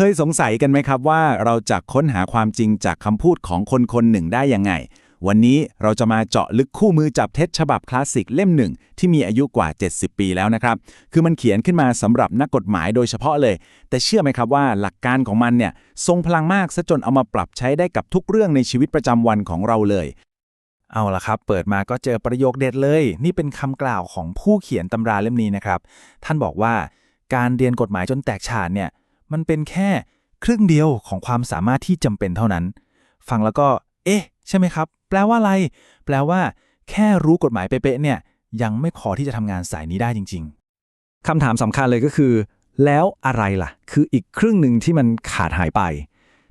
เคยสงสัยกันไหมครับว่าเราจะค้นหาความจริงจากคำพูดของคนคนหนึ่งได้ยังไง วันนี้เราจะมาเจาะลึกคู่มือจับเท็จฉบับคลาสสิกเล่มหนึ่งที่มีอายุกว่า 70 ปีแล้วนะครับ คือมันเขียนขึ้นมาสำหรับนักกฎหมายโดยเฉพาะเลย แต่เชื่อไหมครับว่าหลักการของมันเนี่ยทรงพลังมากซะจนเอามาปรับใช้ได้กับทุกเรื่องในชีวิตประจำวันของเราเลยเอาละครับ เปิดมาก็เจอประโยคเด็ดเลย นี่เป็นคำกล่าวของผู้เขียนตำราเล่มนี้นะครับ ท่านบอกว่าการเรียนกฎหมายจนแตกฉานเนี่ย มันเป็นแค่ครึ่งเดียวของความสามารถที่จำเป็นเท่านั้น ฟังแล้วก็ เอ๊ะ ใช่ไหมครับ แปลว่าอะไร แปลว่า แค่รู้กฎหมายเป๊ะๆเนี่ย ยังไม่พอที่จะทำงานสายนี้ได้จริง ๆคำถามสำคัญเลยก็คือ แล้วอะไรล่ะ คืออีกครึ่งหนึ่งที่มันขาดหายไป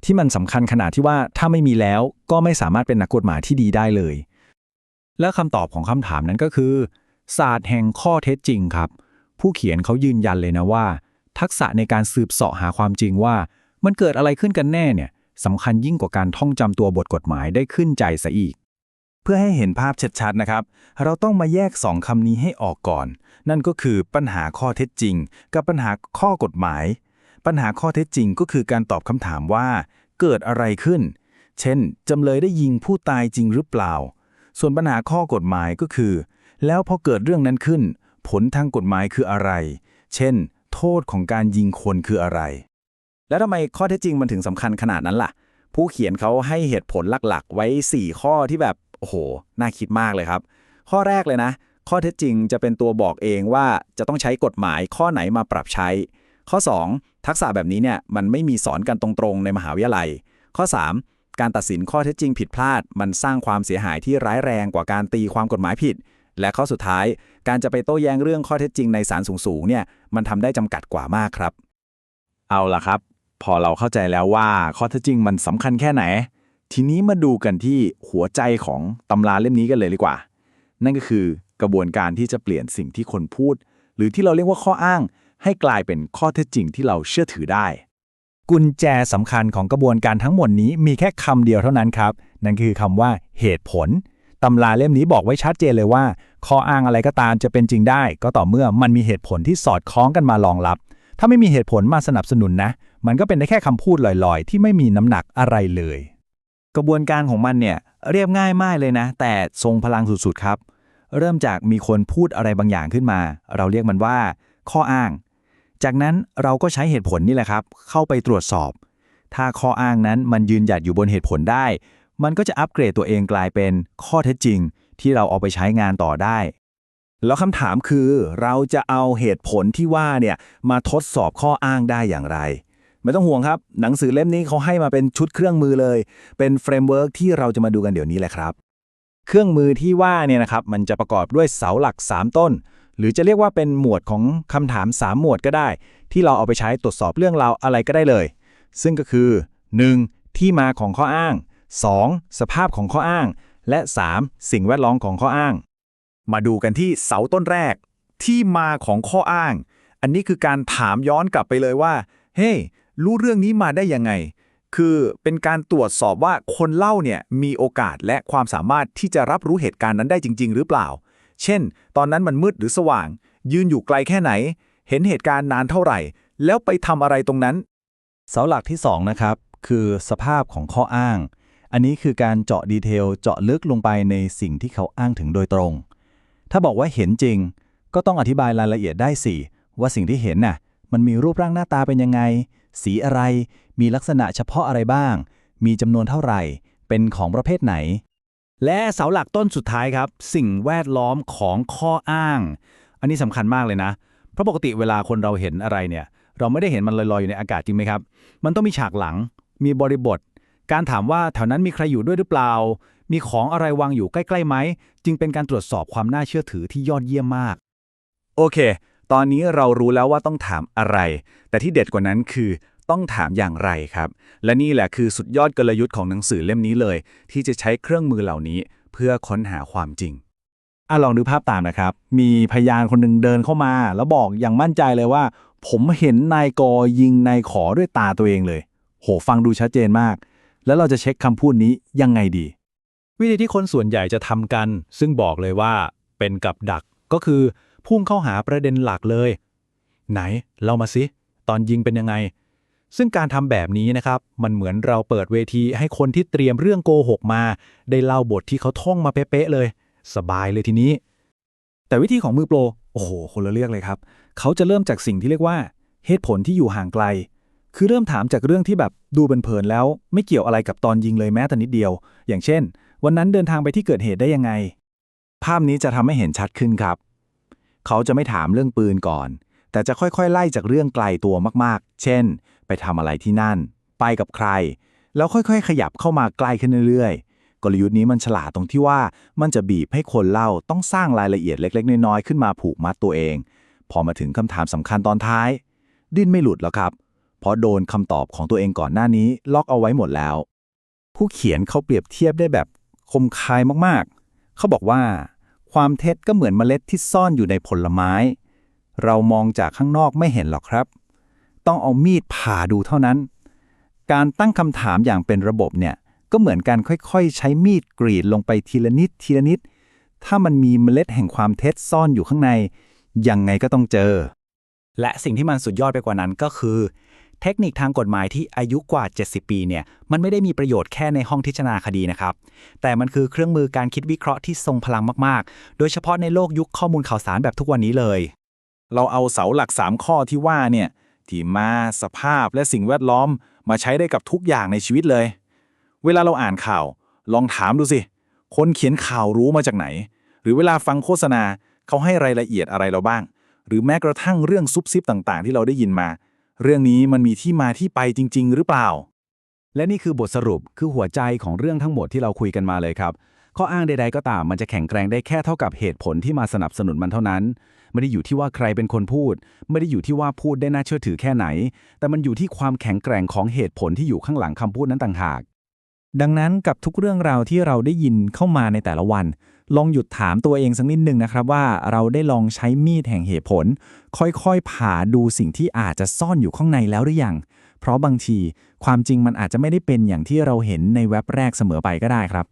ที่มันสำคัญขนาดที่ว่าถ้าไม่มีแล้วก็ไม่สามารถเป็นนักกฎหมายที่ดีได้เลย และคำตอบของคำถามนั้นก็คือศาสตร์แห่งข้อเท็จจริงครับ ผู้เขียนเขายืนยันเลยนะว่า ทักษะในการสืบเสาะหาความจริงว่า มันเกิดอะไรขึ้นกันแน่เนี่ยสำคัญยิ่งกว่าการท่องจำตัวบทกฎหมายได้ขึ้นใจซะอีก เพื่อให้เห็นภาพชัดๆนะครับ เราต้องมาแยกสองคำนี้ให้ออกก่อน นั่นก็คือปัญหาข้อเท็จจริง กับปัญหาข้อกฎหมาย ปัญหาข้อเท็จจริงก็คือการตอบคำถามว่า เกิดอะไรขึ้น เช่นจำเลยได้ยิงผู้ตายจริงหรือเปล่า ส่วนปัญหาข้อกฎหมายก็คือ แล้วพอเกิดเรื่องนั้นขึ้น ผลทางกฎหมายคืออะไร เช่น โทษของการยิงคนคืออะไร แล้วทำไมข้อเท็จจริงมันถึงสำคัญขนาดนั้นล่ะ ผู้เขียนเขาให้เหตุผลหลักๆ ไว้ 4 ข้อที่แบบโอ้โหน่าคิดมากเลยครับ ข้อแรกเลยนะ ข้อเท็จจริงจะเป็นตัวบอกเองว่าจะต้องใช้กฎหมายข้อไหนมาปรับใช้ ข้อ 2 ทักษะแบบนี้เนี่ยมันไม่มีสอนกันตรงๆในมหาวิทยาลัย ข้อ 3 การตัดสินข้อเท็จจริงผิดพลาด มันสร้างความเสียหายที่ร้ายแรงกว่าการตีความกฎหมายผิด และข้อสุดท้ายการจะไปโต้แย้งเรื่องข้อเท็จจริงในศาลสูงๆเนี่ยมันทำได้จำกัดกว่ามากครับ เอาล่ะครับ พอเราเข้าใจแล้วว่าข้อเท็จจริงมันสำคัญแค่ไหน ทีนี้มาดูกันที่หัวใจของตำราเล่มนี้กันเลยดีกว่า นั่นก็คือกระบวนการที่จะเปลี่ยนสิ่งที่คนพูด หรือที่เราเรียกว่าข้ออ้าง ให้กลายเป็นข้อเท็จจริงที่เราเชื่อถือได้ กุญแจสำคัญของกระบวนการทั้งหมดนี้มีแค่คำเดียวเท่านั้นครับ นั่นคือคำว่าเหตุผลตำราเล่มนี้บอกไว้ชัดเจนเลยว่า ข้ออ้างอะไรก็ตามจะเป็นจริงได้ ก็ต่อเมื่อมันมีเหตุผลที่สอดคล้องกันมารองรับ ถ้าไม่มีเหตุผลมาสนับสนุนนะ มันก็เป็นได้แค่คำพูดลอยๆ ที่ไม่มีน้ำหนักอะไรเลย กระบวนการของมันเนี่ยเรียบง่ายมากเลยนะ แต่ทรงพลังสุดๆครับ เริ่มจากมีคนพูดอะไรบางอย่างขึ้นมา เราเรียกมันว่า ข้ออ้าง จากนั้นเราก็ใช้เหตุผลนี่แหละครับ เข้าไปตรวจสอบ ถ้าข้ออ้างนั้นมันยืนหยัดอยู่บนเหตุผลได้ มันก็จะอัปเกรดตัวเองกลายเป็นข้อเท็จจริง ที่เราเอาไปใช้งานต่อได้ แล้วคำถามคือเราจะเอาเหตุผลที่ว่าเนี่ยมาทดสอบข้ออ้างได้อย่างไร ไม่ต้องห่วงครับ หนังสือเล่มนี้เขาให้มาเป็นชุดเครื่องมือเลย เป็นเฟรมเวิร์กที่เราจะมาดูกันเดี๋ยวนี้แหละครับ เครื่องมือที่ว่าเนี่ยนะครับมันจะประกอบด้วยเสาหลัก 3 ต้น หรือจะเรียกว่าเป็นหมวดของคำถาม 3 หมวดก็ได้ ที่เราเอาไปใช้ตรวจสอบเรื่องราวอะไรก็ได้เลย ซึ่งก็คือ 1. ที่มาของข้ออ้าง 2. สภาพของข้ออ้าง และ 3. สิ่งแวดล้อมของข้ออ้าง มาดูกันที่เสาต้นแรก ที่มาของข้ออ้าง อันนี้คือการถามย้อนกลับไปเลยว่า เฮ้ hey, รู้เรื่องนี้มาได้ยังไง คือเป็นการตรวจสอบว่าคนเล่าเนี่ยมีโอกาสและความสามารถที่จะรับรู้เหตุการณ์นั้นได้จริง ๆ หรือเปล่า เช่น ตอนนั้นมันมืดหรือสว่าง ยืนอยู่ไกลแค่ไหน เห็นเหตุการณ์นานเท่าไหร่ แล้วไปทำอะไรตรงนั้น เสาหลักที่2นะครับคือสภาพของข้ออ้าง อันนี้คือการเจาะดีเทลเจาะลึกลงไปในสิ่งที่เขาอ้างถึงโดยตรง ถ้าบอกว่าเห็นจริง ก็ต้องอธิบายรายละเอียดได้สิว่าสิ่งที่เห็นน่ะมันมีรูปร่างหน้าตาเป็นยังไง สีอะไร มีลักษณะเฉพาะอะไรบ้าง มีจำนวนเท่าไหร่ เป็นของประเภทไหน และเสาหลักต้นสุดท้ายครับ สิ่งแวดล้อมของข้ออ้าง อันนี้สำคัญมากเลยนะ เพราะปกติเวลาคนเราเห็นอะไรเนี่ย เราไม่ได้เห็นมันลอยๆอยู่ในอากาศจริงไหมครับ มันต้องมีฉากหลัง มีบริบท การถามว่าแถวนั้นมีใครอยู่ด้วยหรือเปล่า มีของอะไรวางอยู่ใกล้ๆไหม จึงเป็นการตรวจสอบความน่าเชื่อถือที่ยอดเยี่ยมมาก โอเค ตอนนี้เรารู้แล้วว่าต้องถามอะไร แต่ที่เด็ดกว่านั้นคือต้องถามอย่างไรครับ และนี่แหละคือสุดยอดกลยุทธ์ของหนังสือเล่มนี้เลย ที่จะใช้เครื่องมือเหล่านี้เพื่อค้นหาความจริงอะลองดูภาพตามนะครับ มีพยานคนหนึ่งเดินเข้ามา แล้วบอกอย่างมั่นใจเลยว่า ผมเห็นนายกอยิงนายขอด้วยตาตัวเองเลย โหฟังดูชัดเจนมาก แล้วเราจะเช็คคำพูดนี้ยังไงดี วิธีที่คนส่วนใหญ่จะทำกัน ซึ่งบอกเลยว่าเป็นกับดักก็คือพุ่งเข้าหาประเด็นหลักเลย ไหนเล่ามาสิตอนยิงเป็นยังไง ซึ่งการทำแบบนี้นะครับ มันเหมือนเราเปิดเวทีให้คนที่เตรียมเรื่องโกหกมา ได้เล่าบทที่เขาท่องมาเป๊ะๆเลย สบายเลยทีนี้ แต่วิธีของมือโปร โอ้โห คนละเรื่องเลยครับ เขาจะเริ่มจากสิ่งที่เรียกว่า เหตุผลที่อยู่ห่างไกล คือเริ่มถามจากเรื่องที่แบบดูเผินๆแล้ว ไม่เกี่ยวอะไรกับตอนยิงเลยแม้แต่นิดเดียว อย่างเช่น วันนั้นเดินทางไปที่เกิดเหตุได้ยังไง ภาพนี้จะทำให้เห็นชัดขึ้นครับ เขาจะไม่ถามเรื่องปืนก่อน แต่จะค่อยๆ ไล่จากเรื่องไกลตัวมากๆ เช่น ไปทำอะไรที่นั่น ไปกับใคร แล้วค่อยๆ ขยับเข้ามาใกล้ขึ้นเรื่อยๆ กลยุทธ์นี้มันฉลาดตรงที่ว่ามันจะบีบให้คนเล่าต้องสร้างรายละเอียดเล็ก ๆ น้อยๆขึ้นมาผูกมัดตัวเอง พอมาถึงคำถามสำคัญตอนท้าย ดิ้นไม่หลุดแล้วครับ เพราะโดนคำตอบของตัวเองก่อนหน้านี้ล็อกเอาไว้หมดแล้ว ผู้เขียนเขาเปรียบเทียบได้แบบคมคายมากๆ เขาบอกว่า ความเท็จก็เหมือนเมล็ดที่ซ่อนอยู่ในผลไม้ เรามองจากข้างนอกไม่เห็นหรอกครับ ต้องเอามีดผ่าดูเท่านั้น การตั้งคำถามอย่างเป็นระบบเนี่ยก็เหมือนการค่อยๆ ใช้มีดกรีดลงไปทีละนิดทีละนิด ถ้ามันมีเมล็ดแห่งความเท็จซ่อนอยู่ข้างใน ยังไงก็ต้องเจอ และสิ่งที่มันสุดยอดไปกว่านั้นก็คือ ทคนิคทางกฎหมายที่อายุกว่า 70 ปีเนี่ยมันไม่ได้มีประโยชน์แค่ในห้องพิจารณาคดีนะครับ แต่มันคือเครื่องมือการคิดวิเคราะห์ที่ทรงพลังมากๆ โดยเฉพาะในโลกยุคข้อมูลข่าวสารแบบทุกวันนี้เลย เราเอาเสาหลัก 3 ข้อที่ว่าเนี่ยที่มาสภาพและสิ่งแวดล้อมมาใช้ได้กับทุกอย่างในชีวิตเลย เวลาเราอ่านข่าว ลองถามดูสิคนเขียนข่าวรู้มาจากไหน หรือเวลาฟังโฆษณาเขาให้รายละเอียดอะไรเราบ้าง หรือแม้กระทั่งเรื่องซุบซิบต่างๆ ที่เราได้ยินมา เรื่องนี้มันมีที่มาที่ไปจริง ๆ หรือเปล่า และนี่คือบทสรุปคือหัวใจของเรื่องทั้งหมดที่เราคุยกันมาเลยครับ ข้ออ้างใด ๆ ก็ตามมันจะแข็งแกร่งได้แค่เท่ากับเหตุผลที่มาสนับสนุนมันเท่านั้น ไม่ได้อยู่ที่ว่าใครเป็นคนพูด ไม่ได้อยู่ที่ว่าพูดได้น่าเชื่อถือแค่ไหน แต่มันอยู่ที่ความแข็งแกร่งของเหตุผลที่อยู่ข้างหลังคำพูดนั้นต่างหาก ดังนั้นกับทุกเรื่องราวที่เราได้ยินเข้ามาในแต่ละวัน ลองหยุดถามตัวเองสักนิดหนึ่งนะครับว่าเราได้ลองใช้มีดแห่งเหตุผล ค่อยๆ ผ่าดูสิ่งที่อาจจะซ่อนอยู่ข้างในแล้วหรือยัง เพราะบางทีความจริงมันอาจจะไม่ได้เป็นอย่างที่เราเห็นในเว็บแรกเสมอไปก็ได้ครับ